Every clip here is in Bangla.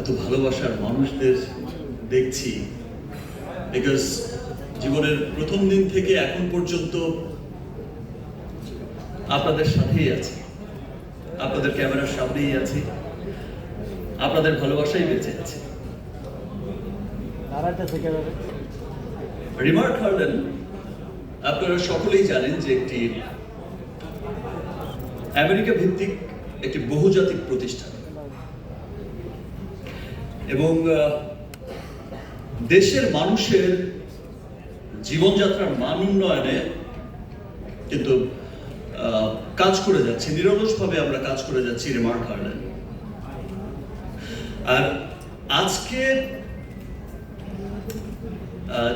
এত ভালোবাসার মানুষদের দেখছি বিকজ জীবনের প্রথম দিন থেকে এখন পর্যন্ত আপনাদের সাথেই আছি। আপনাদের ক্যামেরার সামনেই আছি। আপনাদের ভালোবাসাই বেঁচে আছে। রিমার্ক হার্ডেন আপনারা সকলেই জানেন যে একটি আমেরিকা ভিত্তিক একটি বহুজাতিক প্রতিষ্ঠান। এবং দেশের মানুষের জীবনযাত্রার মান উন্নয়নে কিন্তু কাজ করে যাচ্ছি, নিরলসভাবে আমরা কাজ করে যাচ্ছি রিমার্ক হার্ডেন আর আজকে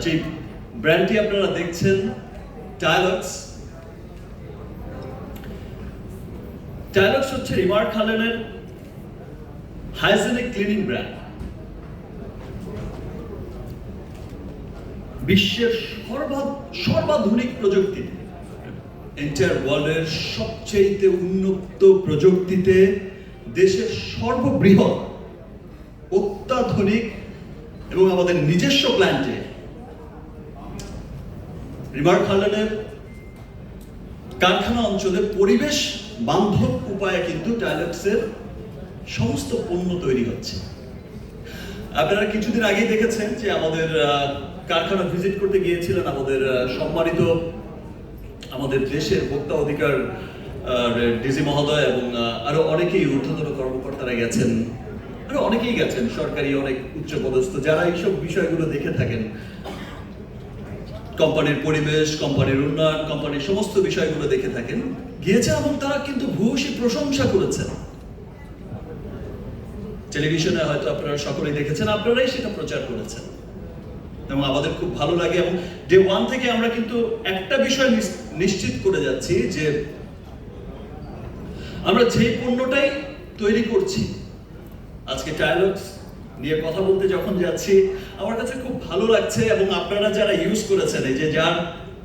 যে ব্র্যান্ডটি আপনারা দেখছেন টাইলক্স টাইলক্স হচ্ছে রিমার্ক হালেনের হাইজেনিক ক্লিনিং ব্র্যান্ড বিশ্বের সর্বা সর্বাধুনিক প্রযুক্তিতে এন্টার ওয়ার্ল্ডের সবচেয়ে উন্নত প্রযুক্তিতে দেশের সর্ববৃহৎ, অত্যাধুনিক এবং আমাদের নিজস্ব প্ল্যান্টে রিভার খালেনের কারখানা অঞ্চলে পরিবেশ বান্ধব উপায়ে কিন্তু টাইলেটসের সমস্ত পণ্য তৈরি হচ্ছে। আপনারা কিছুদিন আগেই দেখেছেন যে আমাদের কারখানা ভিজিট করতে গিয়েছিলেন আমাদের সম্মানিত আমাদের দেশের ভোক্তা অধিকার ডিজি মহোদয় এবং আরও অনেকেই ঊর্ধ্বতন কর্মকর্তারা গেছেন। আরও অনেকেই গেছেন, সরকারি অনেক উচ্চ পদস্থ যারা এইসব বিষয়গুলো দেখে থাকেন। কোম্পানির পরিবেশ, কোম্পানির উন্নয়ন, কোম্পানির সমস্ত বিষয়গুলো দেখে থাকেন। গিয়েছে এবং তারা কিন্তু ভূয়সী প্রশংসা করেছেন। টেলিভিশনে হয়তো আপনারা সকলেই দেখেছেন, আপনারাই সেটা প্রচার করেছেন। এবং আমাদের খুব ভালো লাগে এবং ডে ওয়ান থেকে আমরা কিন্তু একটা বিষয় নিশ্চিত করে যাচ্ছি যে আমরা যে পণ্যটাই তৈরি করছি, আজকে টায়ালগস নিয়ে কথা বলতে যখন যাচ্ছি, আমার কাছে খুব ভালো লাগছে এবং আপনারা যারা ইউজ করেছেন, এই যে যার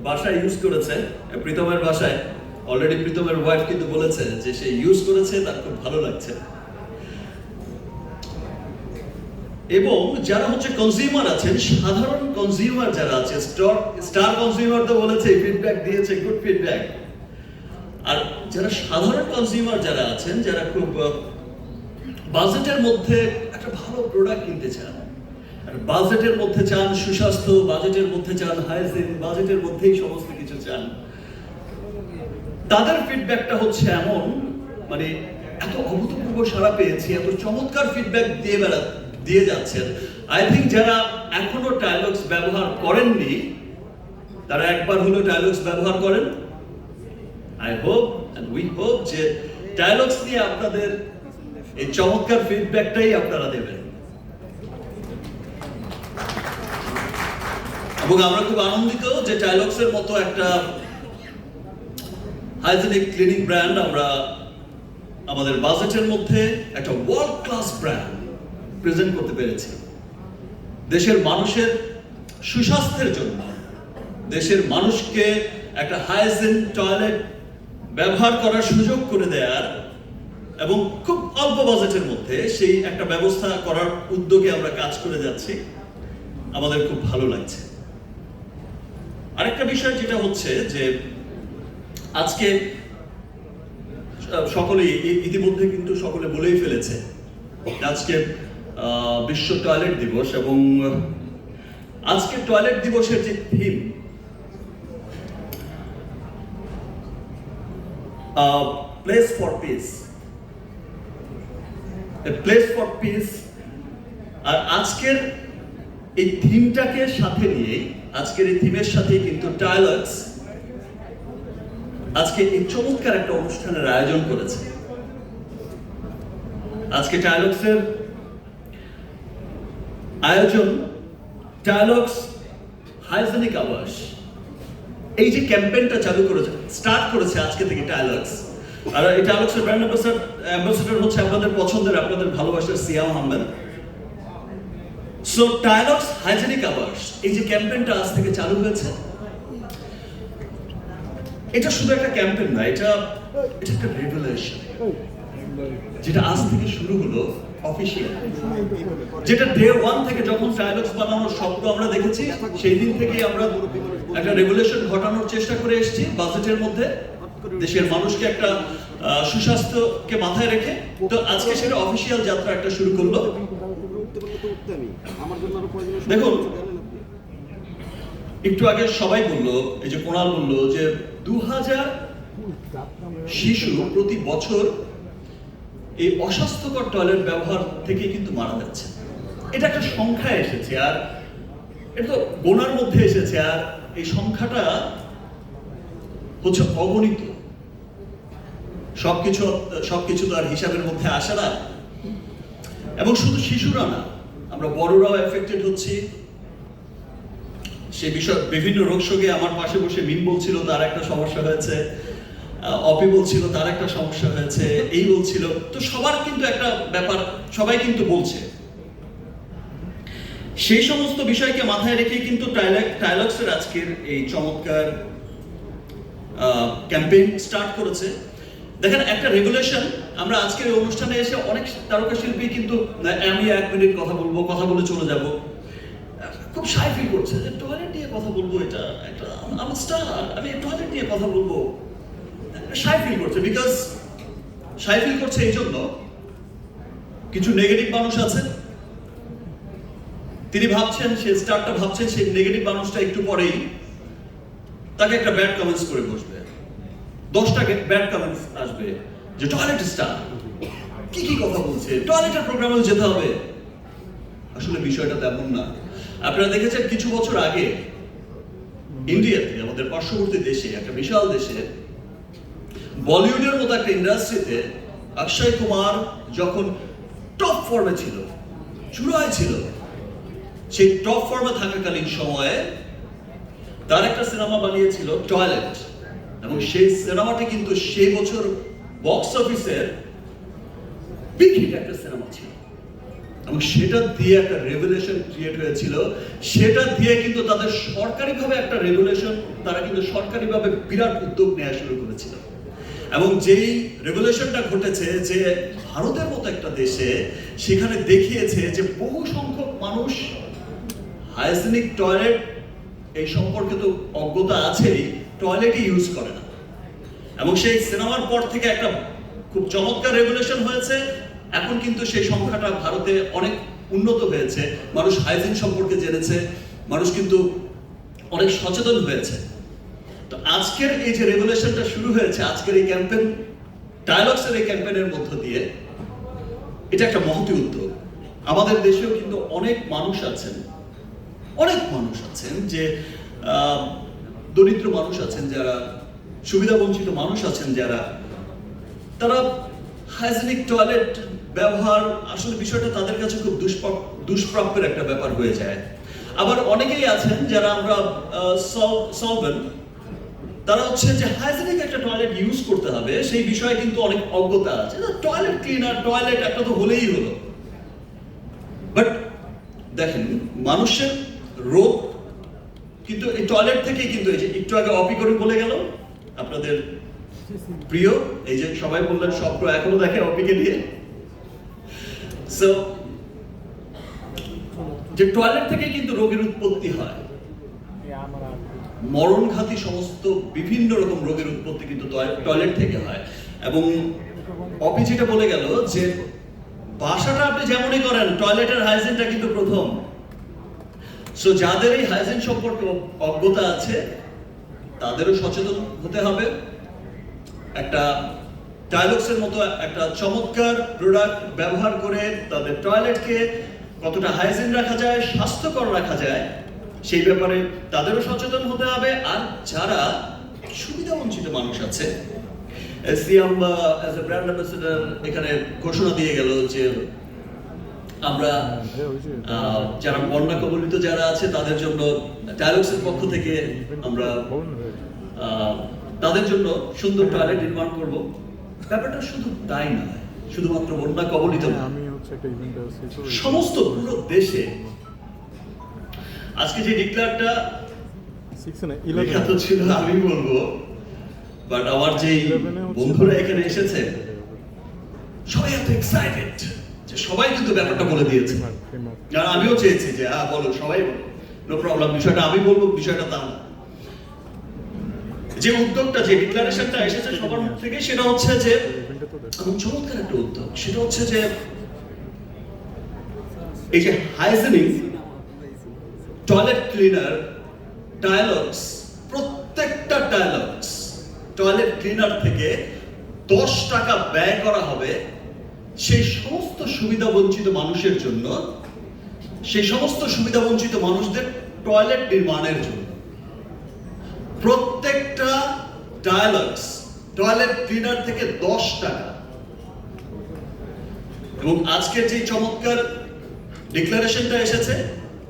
বাসায় ইউজ করেছে, প্রীতমের বাসায় অলরেডি প্রীতমের ওয়াইফ কিন্তু বলেছে যে সে ইউজ করেছে, তার খুব ভালো লাগছে। এবং যারা হচ্ছে কনজিউমার আছেন, সাধারণ কনজিউমার যারা আছে স্টার স্টার কনজিউমার তো বলেছে ফিডব্যাক দিয়েছে গুড ফিডব্যাক আর যারা সাধারণ কনজিউমার যারা আছেন, যারা খুব বাজেটের মধ্যে একটা ভালো প্রোডাক্ট কিনতে চান, আর বাজেটের মধ্যে চান সুস্বাস্থ্য বাজেটের মধ্যে চান হাইজিন বাজেটের মধ্যেই সমস্ত কিছু চান, তাদের ফিডব্যাকটা হচ্ছে এমন মানে এত অভূতপূর্ব সাড়া পেয়েছি, এত চমৎকার ফিডব্যাক দিয়ে বেড়া দিয়ে যাচ্ছেন। আই থিঙ্ক যারা এখনও টাইলগস ব্যবহার করেননি, তারা একবার হলো টাইলগস ব্যবহার করেন। I hope and we hope যে ডায়লগস নিয়ে আপনাদের এই চমৎকার ফিডব্যাকটাই আপনারা দেবেন। এবং আমরা খুব আনন্দিত যে টাইলক্সের মতো একটা হাইজেনিক ক্লিনিক ব্র্যান্ড আমরা আমাদের বাজেটের মধ্যে একটা ওয়ার্ল্ড ক্লাস ব্র্যান্ড প্রেজেন্ট করতে পেরেছি। দেশের মানুষের সুস্বাস্থ্যের জন্য, দেশের মানুষকে একটা হাইজেন টয়লেট ব্যবহার করার সুযোগ করে দেওয়ার এবং খুব অল্প বাজেটের মধ্যে সেই একটা ব্যবস্থা করার উদ্যোগে আমরা কাজ করে যাচ্ছি। আমাদের খুব ভালো লাগছে। আরেকটা বিষয় যেটা হচ্ছে যে, আজকে সকলেই ইতিমধ্যে কিন্তু সকলে বলেই ফেলেছে আজকে বিশ্ব টয়লেট দিবস এবং আজকে টয়লেট দিবসের যে theme place for peace place for peace আর আজকের এই থিমটাকে সাথে নিয়ে, আজকের এই থিমের সাথে কিন্তু টাইলক্স আজকে এই চমৎকার একটা অনুষ্ঠানের আয়োজন করেছে। আজকে টাইলক্সের আয়োজন টাইলক্স হাইজেনিক আবাস এই যে ক্যাম্পেইনটা চালু করেছে স্টার্ট করেছে আজকে থেকে টাইলক্স আর এই টাইলক্সের ব্র্যান্ড অ্যাম্বাসাডর অ্যাম্বাসাডর হচ্ছে আপনাদের পছন্দের, আপনাদের ভালোবাসার সিয়াম আহমেদ সো টাইলক্স হাইজেনিক আবাস এই যে ক্যাম্পেইনটা আজ থেকে চালু হয়েছে, এটা শুধু একটা ক্যাম্পেইন না, এটা এটা একটা রেভুলেশন যেটা আজ থেকে শুরু হলো অফিসিয়াল যেটা ডে ওয়ান থেকে যখন বানানোর স্বপ্ন আমরা দেখেছি সেই দিন থেকেই আমরা একটা রেগুলেশন ঘটানোর চেষ্টা করে এসেছি বাজেটের মধ্যে। দেশের মানুষকে একটা সুস্বাস্থ্যকে মাথায় রেখে। তো আজকে সেটা অফিসিয়াল যাত্রা একটা শুরু করল। দেখুন, একটু আগে সবাই বলল এই যে কোনাল বলল যে দু হাজার শিশু প্রতি বছর এই অস্বাস্থ্যকর টয়লেট ব্যবহার থেকে কিন্তু মারা যাচ্ছে। এটা একটা সংখ্যা এসেছে আর এটা তো গোনার মধ্যে এসেছে আর এই সংখ্যাটা হচ্ছে অগণিত। সবকিছু সবকিছু তো আর হিসাবের মধ্যে আসে না। এবং শুধু শিশুরা না, আমরা বড়রাও এফেক্টেড হচ্ছি। সে বিষয় বিভিন্ন রোগ আমার পাশে বসে মিন বলছিল, তার একটা সমস্যা হয়েছে। অপি বলছিল তার একটা সমস্যা হয়েছে, এই বলছিল তো সবার কিন্তু একটা ব্যাপার, সবাই কিন্তু বলছে। সেই সমস্ত বিষয়কে মাথায় রেখে কিন্তু টাইলক্সের আজকের এই চমৎকার ক্যাম্পেইন স্টার্ট করেছে। দেখেন, একটা রেগুলেশন, আমরা আজকের এই অনুষ্ঠানে এসে অনেক তারকা শিল্পী কিন্তু আমি এক মিনিট কথা বলব, কথা বলে চলে যাব। খুব সাই ফিল করছে যে টয়লেট নিয়ে কথা বলব এটা একটা আমার স্টার আমি টয়লেট নিয়ে কথা বলব। সাই ফিল করছে বিকজ ফিল করছে এই জন্য কিছু নেগেটিভ মানুষ তিনি ভাবছেন, সে স্টারটা ভাবছেন, সেই নেগেটিভ মানুষটা একটু পরেই তাকে একটা ব্যাড কমেন্টস করে বসবে। দশটা ব্যাড কমেন্টস আসবে যে টয়লেট স্টার কি কি কথা বলছে? টয়লেটের প্রোগ্রামেও যেতে হবে। আসলে বিষয়টা তেমন না। আপনারা দেখেছেন, কিছু বছর আগে ইন্ডিয়াতে, আমাদের পার্শ্ববর্তী দেশে, একটা বিশাল দেশে বলিউডের মতো একটা ইন্ডাস্ট্রিতে অক্ষয় কুমার যখন টপ ফর্মে ছিল, চূড়ায় ছিল, সেই টপ ফর্মে থাকাকালীন সময়ে তার একটা সিনেমা বানিয়েছিল টয়লেট এবং সেই সিনেমাটি কিন্তু সেই বছর বক্স অফিসের বিগ হিট একটা সিনেমা ছিল। এবং সেটা দিয়ে একটা রেভুলেশন ক্রিয়েট হয়েছিল। সেটা দিয়ে কিন্তু তাদের সরকারিভাবে একটা রেগুলেশন তারা কিন্তু সরকারিভাবে বিরাট উদ্যোগ নেওয়া শুরু করেছিল। এবং যেই রেগুলেশনটা ঘটেছে যে ভারতের মতো একটা দেশে সেখানে দেখিয়েছে যে বহু সংখ্যক মানুষ হাইজেনিক টয়লেট, এই সম্পর্কে তো অজ্ঞতা আছেই, টয়লেটই ইউজ করে না। এবং সেই সিনেমার পর থেকে একটা খুব চমৎকার রেগুলেশন হয়েছে। এখন কিন্তু সেই সংখ্যাটা ভারতে অনেক উন্নত হয়েছে। মানুষ হাইজিন সম্পর্কে জেনেছে। মানুষ কিন্তু অনেক সচেতন হয়েছে। তো আজকের এই যে রেগুলেশনটা শুরু হয়েছে, আজকের এই ক্যাম্পেইন ডায়ালগসের এই ক্যাম্পেইনের মধ্য দিয়ে, এটা একটা মহতি উদ্যোগ। আমাদের দেশেও কিন্তু অনেক মানুষ আছেন, অনেক মানুষ আছেন যে দরিদ্র মানুষ আছেন যারা, সুবিধা বঞ্চিত মানুষ আছেন যারা, তারা হাইজেনিক টয়লেট ব্যবহার, আসলে বিষয়টা তাদের কাছে খুব দুষ্প্রাপ- দুষ্প্রাপ্যের একটা ব্যাপার হয়ে যায়। আবার অনেকেই আছেন যারা আমরা সলভেন তারা হচ্ছে যে হাইজেনিক একটা টয়লেট ইউজ করতে হবে, সেই বিষয়ে কিন্তু অনেক অজ্ঞতা আছে। টয়লেট ক্লিনার টয়লেট একটা তো হলেই হলো। বাট দেখেন, মানুষের রোগ কিন্তু এই টয়লেট থেকেই কিন্তু এই যে একটু আগে অপি করে বলে গেল, আপনাদের প্রিয়, এই যে সবাই বললেন স্বপ্ন এখনও দেখে অপিকে নিয়ে। সো যে টয়লেট থেকে কিন্তু রোগের উৎপত্তি হয়। মরণঘাতী সমস্ত বিভিন্ন রকম রোগের উৎপত্তি কিন্তু টয়লেট থেকে হয়। এবং অপি যেটা বলে গেল যে, বাসাটা আপনি যেমনই করেন, টয়লেটের হাইজিনটা কিন্তু প্রথম। সো যাদের এই হাইজিন সম্পর্কে অজ্ঞতা আছে, তাদেরও সচেতন হতে হবে। একটা ডায়লগসের মতো একটা চমৎকার প্রোডাক্ট ব্যবহার করে তাদের টয়লেটকে কতটা হাইজিন রাখা যায়, স্বাস্থ্যকর রাখা যায় সেই ব্যাপারে তাদেরও সচেতন হতে হবে। আর যারা সুবিধা বঞ্চিত মানুষ আছে CM as a brand ambassador এখানে ঘোষণা দিয়ে গেল যে আমরা যারা বন্যা কবলিত যারা আছে তাদের জন্য ডায়ালগসের পক্ষ থেকে আমরা তাদের জন্য সুন্দর টয়লেট নির্মাণ করব। ব্যাপারটা শুধু তাই নয় শুধুমাত্র বন্যা কবলিত না তো সমস্ত পুরো দেশে আজকে যে ডিক্লারটা সিক্স লেখা তো ছিল আমি বলব। বাট আমার যে বন্ধুরা এখানে এসেছে সবাই এত এক্সাইটেড যে সবাই কিন্তু ব্যাপারটা বলে দিয়েছে. আর আমিও চেয়েছি যে হ্যাঁ বলো সবাই বলো। নো প্রবলেম বিষয়টা আমি বলব বিষয়টা তা না। যে উদ্যোগটা যে ডিক্লারেশনটা এসেছে সবার মুখ থেকে সেটা হচ্ছে যে। এবং চমৎকার একটা উদ্যোগ। সেটা হচ্ছে যে এই যে হাইজেনিক টয়লেট ক্লিনার ডায়ালগস প্রত্যেকটা ডায়ালগস টয়লেট ক্লিনার থেকে দশ টাকা ব্যয় করা হবে সেই সমস্ত সুবিধা বঞ্চিত মানুষের জন্য, সেই সমস্ত সুবিধা বঞ্চিত মানুষদের টয়লেট নির্মাণের জন্য। প্রত্যেকটা ডায়ালগস টয়লেট ক্লিনার থেকে দশ টাকা। এবং আজকের যে চমৎকার ডিক্লারেশনটা এসেছে,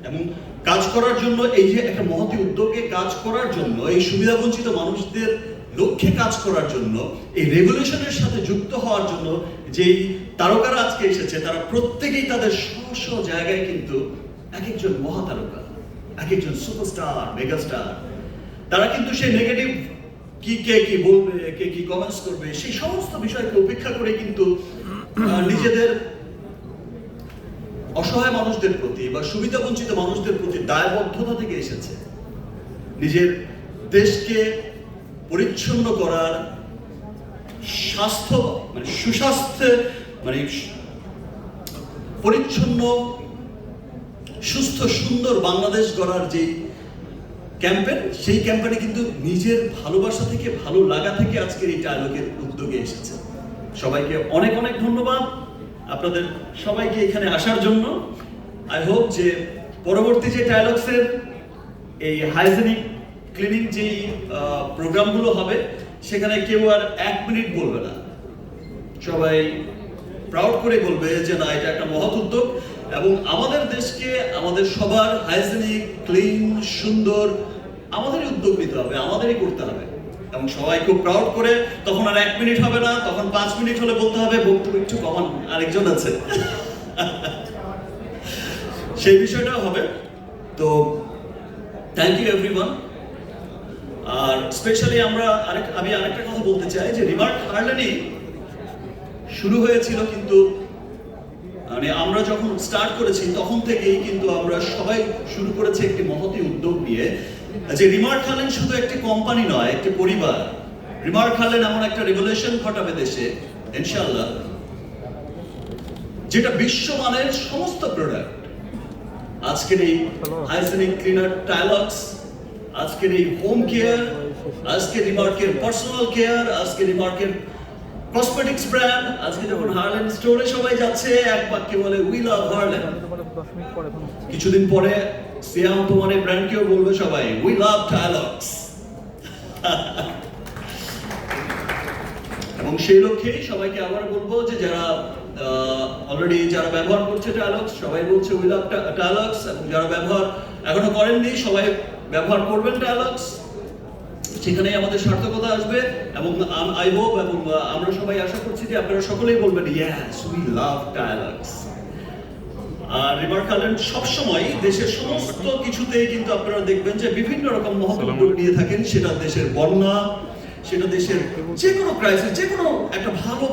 এবং কাজ করার জন্য, এই যে একটা মহতি উদ্যোগে কাজ করার জন্য, এই সুবিধা বঞ্চিত মানুষদের লক্ষ্যে কাজ করার জন্য, এই রেভলিউশনের সাথে যুক্ত হওয়ার জন্য যেই তারকারা আজকে এসেছে, তারা প্রত্যেকেই তাদের স্ব জায়গায় কিন্তু এক একজন মহাতারকা এক একজন সুপারস্টার, মেগাস্টার, তারা কিন্তু সেই নেগেটিভ কি, কে কি বলবে, কে কি কমেন্টস করবে, সেই সমস্ত বিষয়কে উপেক্ষা করে কিন্তু নিজেদের অসহায় মানুষদের প্রতি বা সুবিধা বঞ্চিত মানুষদের প্রতি দায়বদ্ধতা থেকে এসেছে। নিজের দেশকে পরিচ্ছন্ন করার স্বাস্থ্য মানে সুস্বাস্থ্য মানে পরিচ্ছন্ন, সুস্থ, সুন্দর বাংলাদেশ গড়ার যে ক্যাম্পেন সেই ক্যাম্পেনে কিন্তু নিজের ভালোবাসা থেকে, ভালো লাগা থেকে আজকের এই ডায়লগের উদ্যোগে এসেছে। সবাইকে অনেক অনেক ধন্যবাদ। আপনাদের সবাইকে এখানে আসার জন্য আই হোপ যে পরবর্তী যে ডায়লগসের এই হাইজেনিক ক্লিনিং যে প্রোগ্রামগুলো হবে, সেখানে কেউ আর এক মিনিট বলবে না। সবাই প্রাউড করে বলবে যে না, এটা একটা মহৎ উদ্যোগ এবং আমাদের দেশকে, আমাদের সবার হাইজেনিক ক্লিন সুন্দর, আমাদেরই উদ্যোগ নিতে হবে, আমাদেরই করতে হবে। এবং সবাই খুব প্রাউড করে, তখন আর এক মিনিট হবে না, তখন পাঁচ মিনিট হলে বলতে হবে বক্তব্য একটু কমান, আরেকজন আছে। সেই বিষয়টাও হবে। তো থ্যাংক ইউ এভরিওয়ান আর স্পেশালি আমরা আরেক, আমি আরেকটা কথা বলতে চাই, যে রিমার্ক হার্লেনি, শুরু হয়েছিল কিন্তু মানে আমরা যখন স্টার্ট করেছি, তখন থেকেই কিন্তু আমরা সবাই শুরু করেছি একটি মহতি উদ্যোগ নিয়ে। যে রিমার্ক হার্লেন শুধু একটি কোম্পানি নয়, একটি পরিবার। রিমার্ক হার্লেন এমন একটা রেভলিউশন ঘটাবে দেশে, ইনশাআল্লাহ, যেটা বিশ্বমানের সমস্ত প্রোডাক্ট আজকের এই হাইজেনিক ক্লিনার টাইলক্স আজকের এই হোম কেয়ার আজকের রিমার্কের পার্সোনাল কেয়ার আজকের রিমার্কের কসমেটিক্স ব্র্যান্ড আজকে যখন হার্লেন স্টোরে সবাই যাচ্ছে, এক বাক্যে বলে উই লাভ হার্লেন কিছুদিন পরে সিয়াম বলবে সবাই উই লাভ ডায়ালগস এবং সেই লক্ষ্যেই সবাইকে আবার বলব যে যারা অলরেডি যারা ব্যবহার করছে ডায়ালগস সবাই বলছে উই লাভ ডায়ালগস এবং যারা ব্যবহার এখনও করেননি, সবাই ব্যবহার করবেন ডায়ালগস সেখানেই আমাদের সার্থকতা আসবে এবং আই হোপ এবং আমরা সবাই আশা করছি যে আপনারা সকলেই বলবেন ইয়েস উই লাভ ডায়ালগস আর রিভার আইল্যান্ড সবসময় দেশের সমস্ত কিছুতে কিন্তু আপনারা দেখবেন যে বিভিন্ন রকম মহৎ নিয়ে থাকেন। সেটা দেশের বন্যা সেটা দেশের যে কোনো ক্রাইসিস যে কোনো একটা ভালো